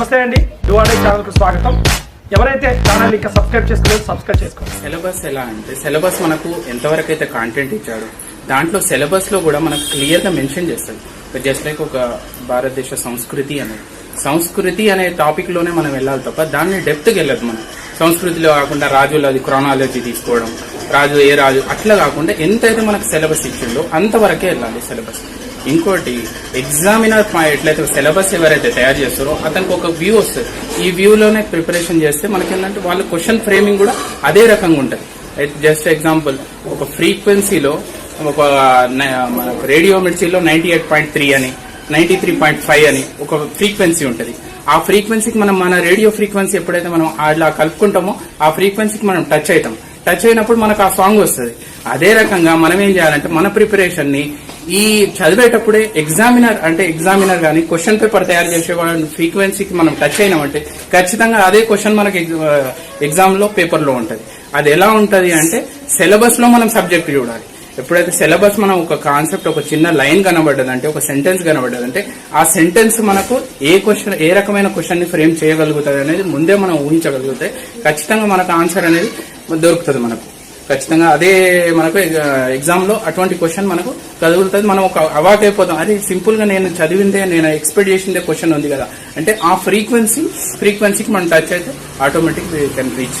నమస్తే అండి. డువాడే ఛానల్కు స్వాగతం. ఎవరైతే ఛానల్ ఇంకా సబ్స్క్రైబ్ చేసుకోలేదు సబ్స్క్రైబ్ చేసుకోండి. సిలబస్ ఎలా అంటే సిలబస్ మనకు ఎంతవరకు అయితే కాంటెంట్ ఇచ్చాడు దాంట్లో సిలబస్లో కూడా మనకు క్లియర్గా మెన్షన్ చేస్తుంది జస్ట్ లైక్ ఒక భారతదేశ సంస్కృతి అనేది సంస్కృతి అనే టాపిక్లోనే మనం వెళ్ళాలి తప్ప దాన్ని డెప్త్కి వెళ్ళదు మనం. సంస్కృతిలో కాకుండా రాజులది క్రానాలజీ తీసుకోవడం రాజు ఏ రాజు అట్లా కాకుండా ఎంతైతే మనకు సిలబస్ ఇచ్చిందో అంతవరకే వెళ్ళాలి సిలబస్. ఇంకోటి ఎగ్జామినర్ ఎట్లయితే సిలబస్ ఎవరైతే తయారు చేస్తారో అతనికి ఒక వ్యూ వస్తుంది. ఈ వ్యూలోనే ప్రిపరేషన్ చేస్తే మనకి ఏంటంటే వాళ్ళ క్వశ్చన్ ఫ్రేమింగ్ కూడా అదే రకంగా ఉంటుంది. జస్ట్ ఎగ్జాంపుల్ ఒక ఫ్రీక్వెన్సీలో ఒక రేడియో మిర్చిలో నైన్టీ ఎయిట్ పాయింట్ త్రీ అని నైన్టీ త్రీ పాయింట్ ఫైవ్ అని ఒక ఫ్రీక్వెన్సీ ఉంటుంది. ఆ ఫ్రీక్వెన్సీకి మనం మన రేడియో ఫ్రీక్వెన్సీ ఎప్పుడైతే మనం అలా కలుపుకుంటామో ఆ ఫ్రీక్వెన్సీకి మనం టచ్ అవుతాం. టచ్ అయినప్పుడు మనకు ఆ సాంగ్ వస్తుంది. అదే రకంగా మనం ఏం చేయాలంటే మన ప్రిపరేషన్ని ఈ చదివేటప్పుడే ఎగ్జామినర్ అంటే ఎగ్జామినర్ కానీ క్వశ్చన్ పేపర్ తయారు చేసే వాళ్ళ ఫ్రీక్వెన్సీకి మనం టచ్ అయినామంటే ఖచ్చితంగా అదే క్వశ్చన్ మనకి ఎగ్జామ్లో పేపర్లో ఉంటుంది. అది ఎలా ఉంటుంది అంటే సిలబస్లో మనం సబ్జెక్ట్ చూడాలి. ఎప్పుడైతే సిలబస్ మనం ఒక కాన్సెప్ట్ ఒక చిన్న లైన్ కనబడ్డదంటే ఒక సెంటెన్స్ కనబడ్డదంటే ఆ సెంటెన్స్ మనకు ఏ క్వశ్చన్ ఏ రకమైన క్వశ్చన్ని ఫ్రేమ్ చేయగలుగుతుంది అనేది ముందే మనం ఊహించగలిగితే ఖచ్చితంగా మనకు ఆన్సర్ అనేది దొరుకుతుంది మనకు. ఖచ్చితంగా అదే మనకు ఎగ్జామ్లో అటువంటి క్వశ్చన్ మనకు చదువుతుంది. మనం ఒక అవాక్ అయిపోతాం. అదే సింపుల్గా నేను చదివిందే నేను ఎక్స్పెక్ట్ చేసిందే క్వశ్చన్ ఉంది కదా. అంటే ఆ ఫ్రీక్వెన్సీ ఫ్రీక్వెన్సీకి మనం టచ్ అయితే ఆటోమేటిక్ కెన్ రీచ్